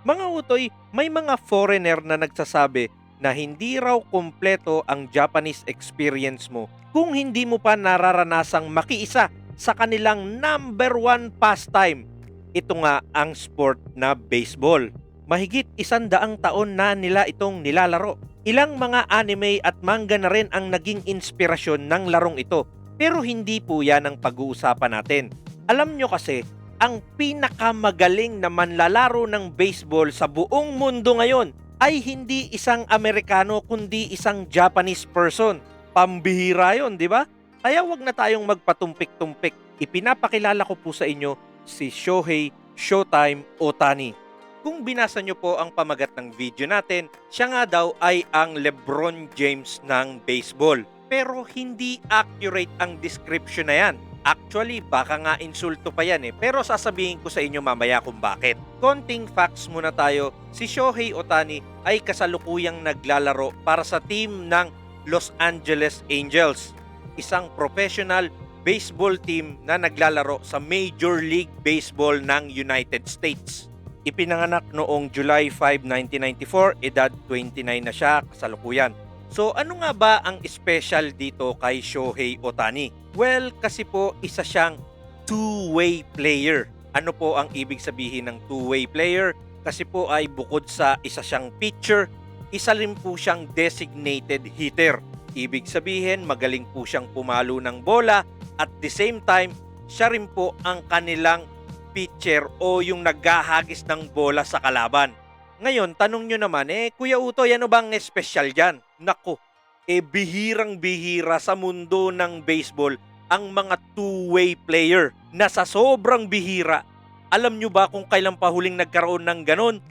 Mga utoy, may mga foreigner na nagsasabi na hindi raw kumpleto ang Japanese experience mo kung hindi mo pa nararanasang makiisa sa kanilang number one pastime. Ito nga ang sport na baseball. Mahigit isandaang taon na nila itong nilalaro. Ilang mga anime at manga na rin ang naging inspirasyon ng larong ito. Pero hindi po yan ang pag-uusapan natin. Alam nyo kasi, ang pinakamagaling na manlalaro ng baseball sa buong mundo ngayon ay hindi isang Amerikano kundi isang Japanese person. Pambihira yon, di ba? Kaya wag na tayong magpatumpik-tumpik. Ipinapakilala ko po sa inyo si Shohei Showtime Otani. Kung binasa nyo po ang pamagat ng video natin, siya nga daw ay ang LeBron James ng baseball. Pero hindi accurate ang description na yan. Actually, baka nga insulto pa yan eh. Pero sasabihin ko sa inyo mamaya kung bakit. Konting facts muna tayo. Si Shohei Otani ay kasalukuyang naglalaro para sa team ng Los Angeles Angels. Isang professional baseball team na naglalaro sa Major League Baseball ng United States. Ipinanganak noong July 5, 1994, edad 29 na siya kasalukuyan. So ano nga ba ang special dito kay Shohei Otani? Well, kasi po isa siyang two-way player. Ano po ang ibig sabihin ng two-way player? Kasi po ay bukod sa isa siyang pitcher, isa rin po siyang designated hitter. Ibig sabihin, magaling po siyang pumalo ng bola at the same time, siya rin po ang kanilang pitcher o yung naghahagis ng bola sa kalaban. Ngayon, tanong nyo naman, eh, Kuya Utoy, ano bang espesyal dyan? Nako, eh, bihirang-bihira sa mundo ng baseball ang mga two-way player na sa sobrang bihira. Alam nyo ba kung kailan pa huling nagkaroon ng ganon?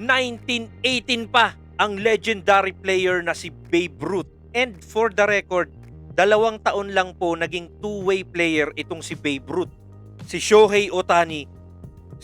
1918 pa ang legendary player na si Babe Ruth. And for the record, dalawang taon lang po naging two-way player itong si Babe Ruth. Si Shohei Otani,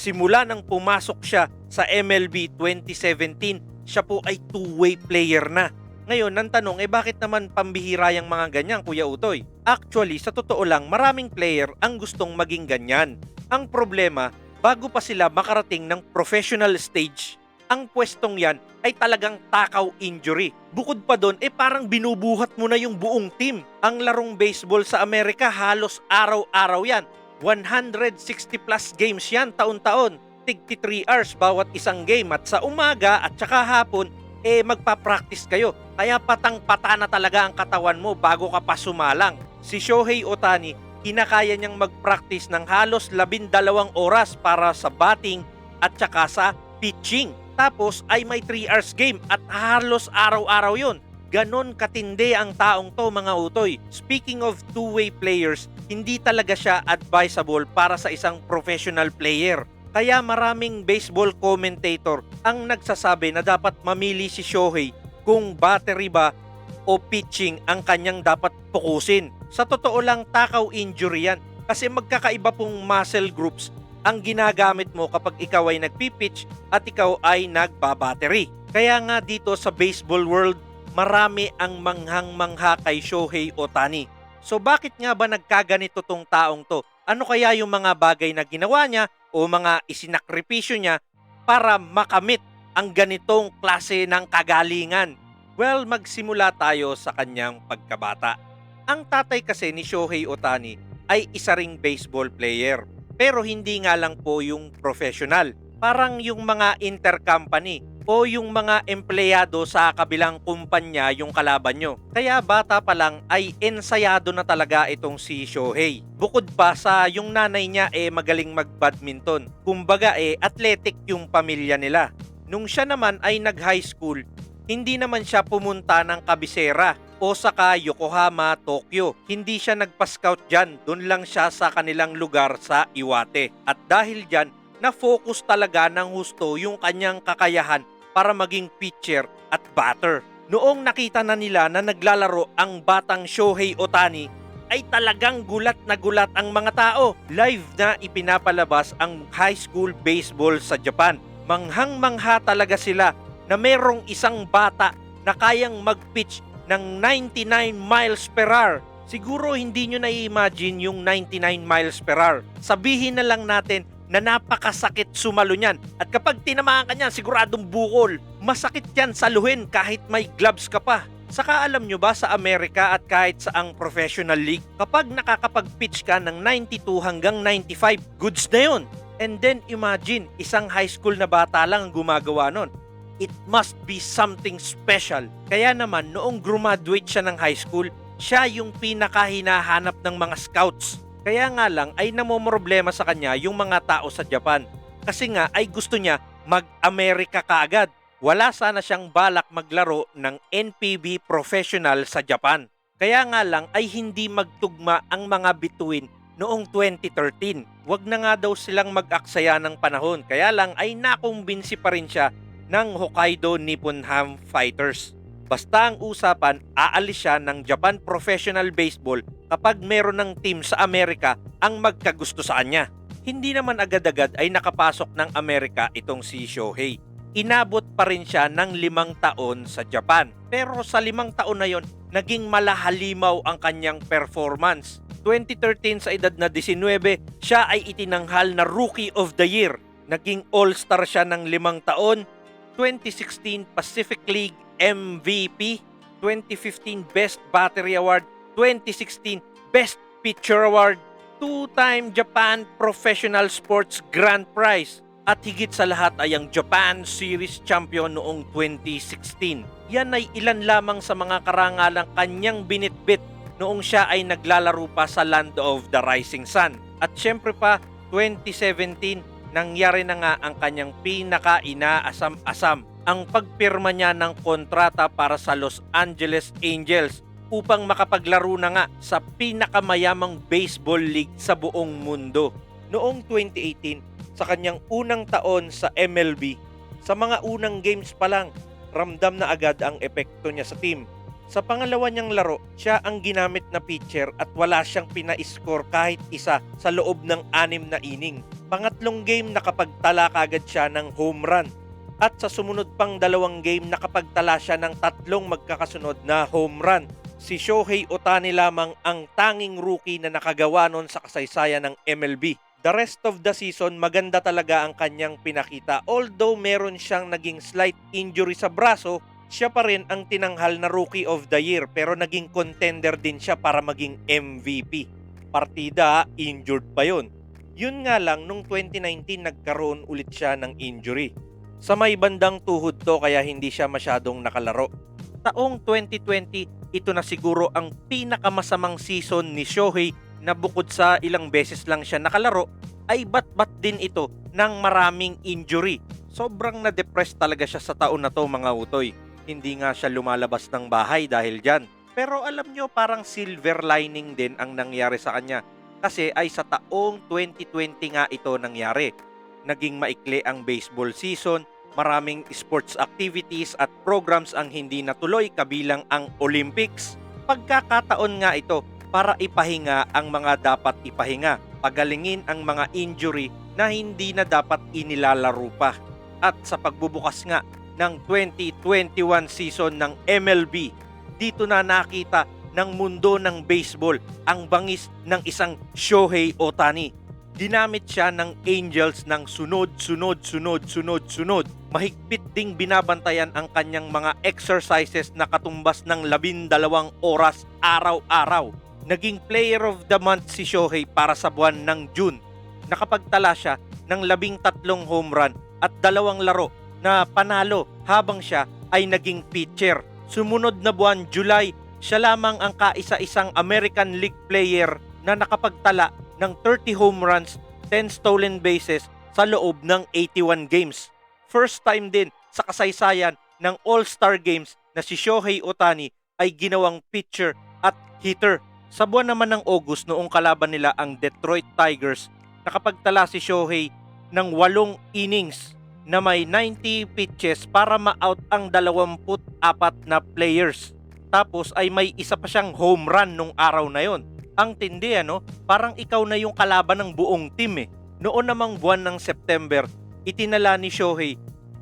simula nang pumasok siya sa MLB 2017, siya po ay two-way player na. Ngayon, nang tanong, eh bakit naman pambihira yung mga ganyan, Kuya Utoy? Actually, sa totoo lang, maraming player ang gustong maging ganyan. Ang problema, bago pa sila makarating ng professional stage, ang pwestong yan ay talagang takaw injury. Bukod pa doon, eh parang binubuhat mo na yung buong team. Ang larong baseball sa Amerika halos araw-araw yan. 160 plus games yan taon-taon. Tigti 3 hours bawat isang game at sa umaga at saka hapon, eh magpa-practice kayo. Kaya patang-pata na talaga ang katawan mo bago ka pa sumalang. Si Shohei Otani, kinakaya niyang mag-practice ng halos labindalawang oras para sa batting at saka sa pitching. Tapos ay may 3 hours game at halos araw-araw yon. Ganon katindi ang taong to mga utoy. Speaking of two-way players, hindi talaga siya advisable para sa isang professional player. Kaya maraming baseball commentator ang nagsasabi na dapat mamili si Shohei kung battery ba o pitching ang kanyang dapat pukusin. Sa totoo lang, takaw injury yan. Kasi magkakaiba pong muscle groups ang ginagamit mo kapag ikaw ay nagpipitch at ikaw ay nagbabattery. Kaya nga dito sa baseball world, marami ang manghang-mangha kay Shohei Otani. So bakit nga ba nagkaganito tong taong to? Ano kaya yung mga bagay na ginawa niya o mga isinakripisyo niya para makamit ang ganitong klase ng kagalingan? Well, magsimula tayo sa kanyang pagkabata. Ang tatay kasi ni Shohei Otani ay isa ring baseball player. Pero hindi nga lang po yung professional. Parang yung mga intercompany o yung mga empleyado sa kabilang kumpanya yung kalaban nyo. Kaya bata pa lang ay ensayado na talaga itong si Shohei. Bukod pa sa yung nanay niya eh magaling mag-badminton. Kumbaga eh athletic yung pamilya nila. Nung siya naman ay nag-high school, hindi naman siya pumunta ng kabisera Osaka, Yokohama, Tokyo. Hindi siya nagpa-scout dyan. Doon lang siya sa kanilang lugar sa Iwate. At dahil dyan, na-focus talaga ng husto yung kanyang kakayahan para maging pitcher at batter. Noong nakita na nila na naglalaro ang batang Shohei Otani, ay talagang gulat na gulat ang mga tao. Live na ipinapalabas ang high school baseball sa Japan. Manghang-mangha talaga sila na merong isang bata na kayang mag-pitch ng 99 miles per hour. Siguro hindi nyo na-imagine yung 99 miles per hour. Sabihin na lang natin na napakasakit sumalo niyan. At kapag tinamaan ka niyan, siguradong bukol. Masakit yan saluhin kahit may gloves ka pa. Saka alam nyo ba sa Amerika at kahit sa ang professional league, kapag nakakapag-pitch ka ng 92 hanggang 95, goods na yun. And then imagine, isang high school na bata lang ang gumagawa nun. It must be something special. Kaya naman, noong graduate siya ng high school, siya yung pinakahinahanap ng mga scouts. Kaya nga lang ay namomroblema sa kanya yung mga tao sa Japan. Kasi nga ay gusto niya mag-Amerika kaagad. Wala sana siyang balak maglaro ng NPB professional sa Japan. Kaya nga lang ay hindi magtugma ang mga bituin noong 2013. Wag na nga daw silang mag-aksaya ng panahon. Kaya lang ay nakumbinsi pa rin siya ng Hokkaido Nippon Ham Fighters. Basta ang usapan, aalis siya ng Japan Professional Baseball kapag meron ng team sa Amerika ang magkagusto sa kanya. Hindi naman agad-agad ay nakapasok ng Amerika itong si Shohei. Inabot pa rin siya ng limang taon sa Japan. Pero sa limang taon na yon, naging malahalimaw ang kanyang performance. 2013 sa edad na 19, siya ay itinanghal na Rookie of the Year. Naging All-Star siya ng limang taon. 2016 Pacific League MVP, 2015 Best Battery Award, 2016 Best Pitcher Award, two-time Japan Professional Sports Grand Prize, at higit sa lahat ay ang Japan Series Champion noong 2016. Yan ay ilan lamang sa mga karangalang kanyang binitbit noong siya ay naglalaro pa sa Land of the Rising Sun. At syempre pa, 2017, nangyari na nga ang kanyang pinaka-inaasam-asam ang pagpirma niya ng kontrata para sa Los Angeles Angels upang makapaglaro na nga sa pinakamayamang baseball league sa buong mundo. Noong 2018, sa kanyang unang taon sa MLB, sa mga unang games pa lang, ramdam na agad ang epekto niya sa team. Sa pangalawa niyang laro, siya ang ginamit na pitcher at wala siyang pina-score kahit isa sa loob ng anim na inning. Pangatlong game nakapagtala kagad siya ng home run at sa sumunod pang dalawang game nakapagtala siya ng tatlong magkakasunod na home run. Si Shohei Otani lamang ang tanging rookie na nakagawa nun sa kasaysayan ng MLB. The rest of the season, maganda talaga ang kanyang pinakita. Although meron siyang naging slight injury sa braso, siya pa rin ang tinanghal na Rookie of the Year pero naging contender din siya para maging MVP. Partida, injured pa yun. Yun nga lang, nung 2019 nagkaroon ulit siya ng injury. Sa may bandang tuhod to kaya hindi siya masyadong nakalaro. Taong 2020, ito na siguro ang pinakamasamang season ni Shohei na bukod sa ilang beses lang siya nakalaro, ay bat-bat din ito ng maraming injury. Sobrang na-depress talaga siya sa taon na to mga utoy. Hindi nga siya lumalabas ng bahay dahil dyan. Pero alam nyo parang silver lining din ang nangyari sa kanya. Kasi ay sa taong 2020 nga ito nangyari. Naging maikli ang baseball season, maraming sports activities at programs ang hindi natuloy kabilang ang Olympics. Pagkakataon nga ito para ipahinga ang mga dapat ipahinga, pagalingin ang mga injury na hindi na dapat inilalaro pa. At sa pagbubukas nga ng 2021 season ng MLB, dito na nakita ng mundo ng baseball ang bangis ng isang Shohei Otani. Ginamit siya ng Angels ng sunod, sunod, sunod, sunod, sunod. Mahigpit ding binabantayan ang kanyang mga exercises na katumbas ng labindalawang oras araw-araw naging player of the month si Shohei para sa buwan ng June. Nakapagtala siya ng labing tatlong home run at dalawang laro na panalo habang siya ay naging pitcher. Sumunod na buwan, July, siya lamang ang kaisa-isang American League player na nakapagtala ng 30 home runs, 10 stolen bases sa loob ng 81 games. First time din sa kasaysayan ng All-Star Games na si Shohei Otani ay ginawang pitcher at hitter sa buwan naman ng August noong kalaban nila ang Detroit Tigers, nakapagtala si Shohei ng walong innings na may 90 pitches para ma-out ang 24 na players. Tapos ay may isa pa siyang home run nung araw na yon. Ang tindi ano, parang ikaw na yung kalaban ng buong team eh. Noon namang buwan ng September, itinala ni Shohei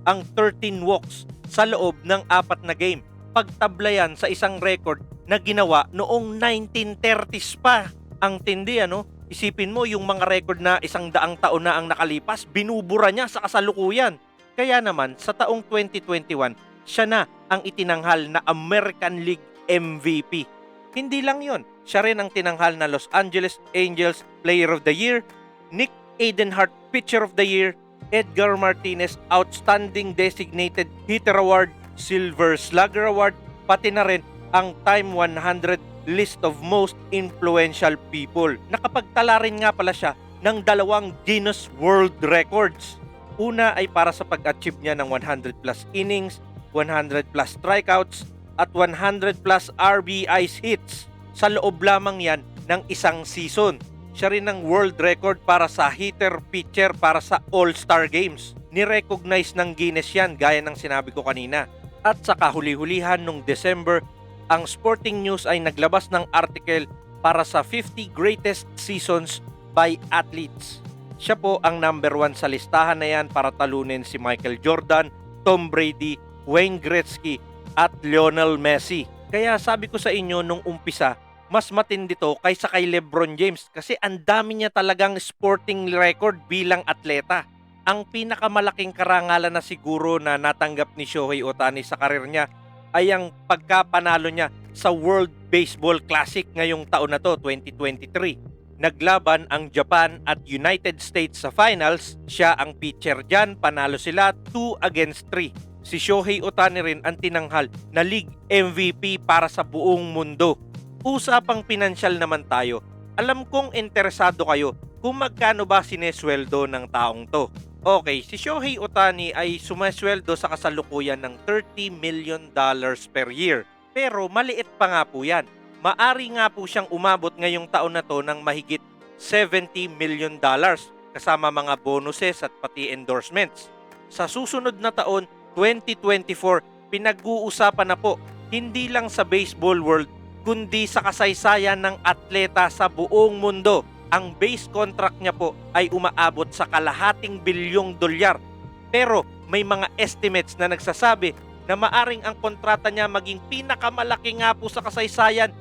ang 13 walks sa loob ng apat na game. Pagtablayan sa isang record na ginawa noong 1930s pa. Ang tindi ano, Isipin mo yung mga record na isang daang taon na ang nakalipas, binubura niya sa kasalukuyan. Kaya naman, sa taong 2021, siya na ang itinanghal na American League MVP. Hindi lang yon, siya rin ang tinanghal na Los Angeles Angels Player of the Year, Nick Aidenhart Pitcher of the Year, Edgar Martinez Outstanding Designated Hitter Award, Silver Slugger Award, pati na rin ang Time 100 List of Most Influential People. Nakapagtala rin nga pala siya ng dalawang Guinness World Records. Una ay para sa pag-achieve niya ng 100 plus innings, 100 plus strikeouts, at 100 plus RBIs hits. Sa loob lamang yan ng isang season. Siya rin ang world record para sa hitter-pitcher para sa All-Star Games. Nirecognize ng Guinness yan gaya ng sinabi ko kanina. At sa kahuli-hulihan nung December, ang Sporting News ay naglabas ng article para sa 50 greatest seasons by athletes. Siya po ang number one sa listahan na yan para talunin si Michael Jordan, Tom Brady, Wayne Gretzky at Lionel Messi. Kaya sabi ko sa inyo nung umpisa, mas matindi to kaysa kay LeBron James kasi ang dami niya talagang sporting record bilang atleta. Ang pinakamalaking karangalan na siguro na natanggap ni Shohei Otani sa karir niya ay ang pagkapanalo niya sa World Baseball Classic ngayong taon na to, 2023. Naglaban ang Japan at United States sa finals. Siya ang pitcher dyan, panalo sila 2 against 3. Si Shohei Otani rin ang tinanghal na league MVP para sa buong mundo. Usapang pinansyal naman tayo. Alam kong interesado kayo kung magkano ba sinesweldo ng taong to. Okay, si Shohei Otani ay sumasweldo sa kasalukuyan ng 30 million dollars per year. Pero maliit pa nga po yan. Maari nga po siyang umabot ngayong taon na to ng mahigit 70 million dollars kasama mga bonuses at pati endorsements. Sa susunod na taon, 2024, pinag-uusapan na po hindi lang sa baseball world kundi sa kasaysayan ng atleta sa buong mundo. Ang base contract niya po ay umaabot sa kalahating bilyong dolyar. Pero may mga estimates na nagsasabi na maaring ang kontrata niya maging pinakamalaki nga po sa kasaysayan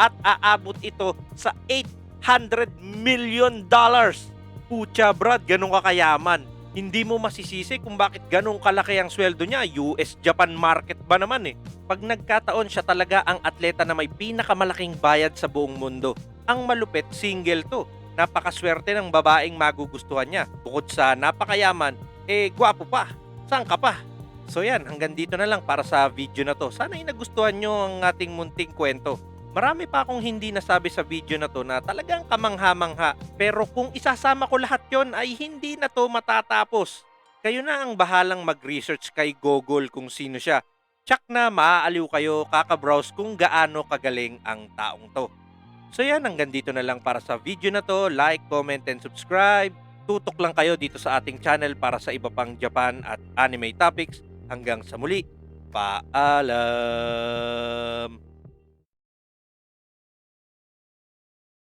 at aabot ito sa 800 million dollars. Pucha brad, ganun kakayaman. Hindi mo masisisi kung bakit ganun kalaki ang sweldo niya. US-Japan market ba naman eh. Pag nagkataon siya talaga ang atleta na may pinakamalaking bayad sa buong mundo. Ang malupit, single to. Napakaswerte ng babaeng magugustuhan niya. Bukod sa napakayaman, eh gwapo pa. Saan ka pa? So yan, hanggang dito na lang para sa video na to. Sana ay nagustuhan nyo ang ating munting kwento. Marami pa akong hindi nasabi sa video na to na talagang kamangha-mangha. Pero kung isasama ko lahat yon ay hindi na to matatapos. Kayo na ang bahalang mag-research kay Google kung sino siya. Tsak na maaaliw kayo kakabrowse kung gaano kagaling ang taong to. So yan, hanggang dito na lang para sa video na to. Like, comment, and subscribe. Tutok lang kayo dito sa ating channel para sa iba pang Japan at anime topics. Hanggang sa muli, paalam!